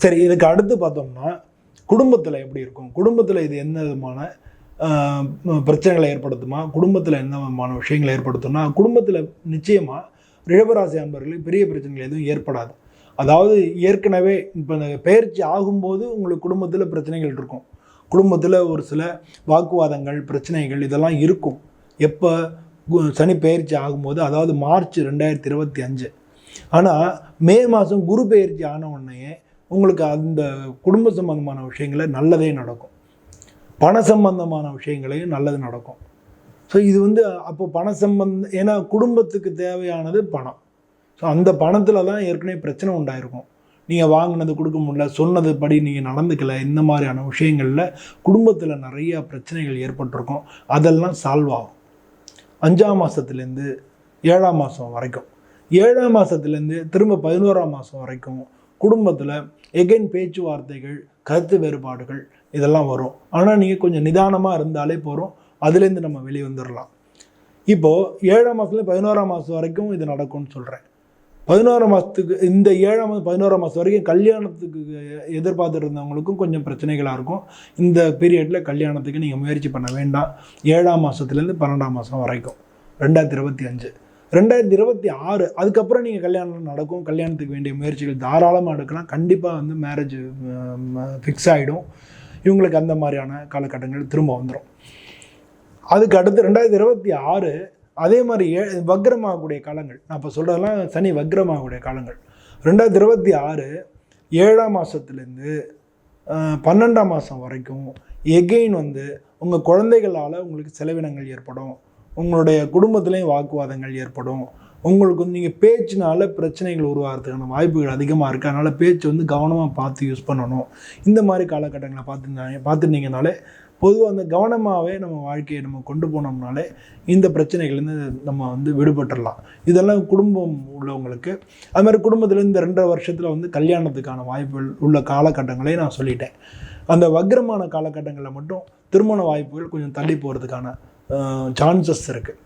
சரி இதுக்கு அடுத்து பார்த்தோம்னா குடும்பத்தில் எப்படி இருக்கும்? குடும்பத்தில் இது என்ன விதமான பிரச்சனைகளை ஏற்படுத்துமா? குடும்பத்தில் என்ன விதமான விஷயங்களை ஏற்படுத்தும்னா குடும்பத்தில் நிச்சயமாக ரிஷபராசி அன்பர்களுக்கு பெரிய பிரச்சனைகள் எதுவும் ஏற்படாது. அதாவது ஏற்கனவே இப்போ இந்த பயிற்சி ஆகும்போது உங்களுக்கு குடும்பத்தில் பிரச்சனைகள் இருக்கும். குடும்பத்தில் ஒரு சில வாக்குவாதங்கள் பிரச்சனைகள் இதெல்லாம் இருக்கும். எப்போ சனி பயிற்சி ஆகும்போது அதாவது மார்ச் ரெண்டாயிரத்தி இருபத்தி அஞ்சு. ஆனால் மே மாதம் குரு பயிற்சி ஆன உடனே உங்களுக்கு அந்த குடும்ப சம்பந்தமான விஷயங்கள நல்லதே நடக்கும். பண சம்பந்தமான விஷயங்களையும் நல்லது நடக்கும். ஸோ இது வந்து அப்போ பண சம்பந்த ஏன்னா குடும்பத்துக்கு தேவையானது பணம். ஸோ அந்த பணத்தில் தான் ஏற்கனவே பிரச்சனை உண்டாயிருக்கும். நீங்கள் வாங்கினது கொடுக்க முடியல சொன்னது படி நீங்கள் நடந்துக்கல இந்த மாதிரியான விஷயங்களில் குடும்பத்தில் நிறையா பிரச்சனைகள் ஏற்பட்டிருக்கும். அதெல்லாம் சால்வ் ஆகும். அஞ்சாம் மாதத்துலேருந்து ஏழாம் மாதம் வரைக்கும். ஏழாம் மாதத்துலேருந்து திரும்ப பதினோராம் மாதம் வரைக்கும் குடும்பத்தில் எகைன் பேச்சுவார்த்தைகள் கருத்து வேறுபாடுகள் இதெல்லாம் வரும். ஆனால் நீங்கள் கொஞ்சம் நிதானமாக இருந்தாலே போகிறோம் அதுலேருந்து நம்ம வெளியே வந்துடலாம் இப்போது ஏழாம் மாதத்துலேயும் பதினோராம் மாதம் வரைக்கும் இது நடக்கும்னு சொல்கிறேன் பதினோராம் மாதத்துக்கு இந்த ஏழாம் மாதம் பதினோராம் மாதம் வரைக்கும் கல்யாணத்துக்கு எதிர்பார்த்துட்டு இருந்தவங்களுக்கும் கொஞ்சம் பிரச்சனைகளாக இருக்கும். இந்த பீரியடில் கல்யாணத்துக்கு நீங்கள் முயற்சி பண்ண வேண்டாம். ஏழாம் மாதத்துலேருந்து பன்னெண்டாம் மாதம் வரைக்கும். ரெண்டாயிரத்தி இருபத்தி அஞ்சு. ரெண்டாயிரத்தி இருபத்தி ஆறு அதுக்கப்புறம் நீங்கள் கல்யாணம் நடக்கும் கல்யாணத்துக்கு வேண்டிய முயற்சிகள் தாராளமாக எடுக்கலாம். கண்டிப்பாக வந்து மேரேஜ் ஃபிக்ஸ் ஆகிடும் இவங்களுக்கு அந்த மாதிரியான காலகட்டங்கள் திரும்ப வந்துடும் அதுக்கு அடுத்து ரெண்டாயிரத்தி இருபத்தி ஆறு அதே மாதிரி ஏ வக்ரமாகக்கூடிய காலங்கள். நான் இப்போ சொல்கிறதெல்லாம் சனி வக்ரமாகக்கூடிய காலங்கள். ரெண்டாயிரத்தி இருபத்தி ஆறு ஏழாம் மாதத்துலேருந்து பன்னெண்டாம் மாதம் வரைக்கும் எகெயின் வந்து உங்கள் குழந்தைகளால் உங்களுக்கு செலவினங்கள் ஏற்படும். உங்களுடைய குடும்பத்துலேயும் வாக்குவாதங்கள் ஏற்படும். உங்களுக்கு வந்து நீங்கள் பேச்சுனால பிரச்சனைகள் உருவாகிறதுக்கான வாய்ப்புகள் அதிகமாக இருக்குது அதனால் பேச்சு வந்து கவனமாக பார்த்து யூஸ் பண்ணணும். இந்த மாதிரி காலகட்டங்களை பார்த்துருந்தாங்க பார்த்துருந்தீங்கனாலே பொதுவாக அந்த கவனமாகவே நம்ம வாழ்க்கையை நம்ம கொண்டு போனோம்னாலே இந்த பிரச்சனைகள்லேருந்து நம்ம வந்து விடுபட்டுடலாம் இதெல்லாம் குடும்பம் உள்ளவங்களுக்கு அது மாதிரி குடும்பத்தில் இந்த ரெண்டரை வருஷத்தில் வந்து கல்யாணத்துக்கான வாய்ப்புகள் உள்ள காலகட்டங்களையும் நான் சொல்லிட்டேன். அந்த வக்ரமான காலகட்டங்களில் மட்டும் திருமண வாய்ப்புகள் கொஞ்சம் தள்ளி போகிறதுக்கான சான்சஸ் இருக்குது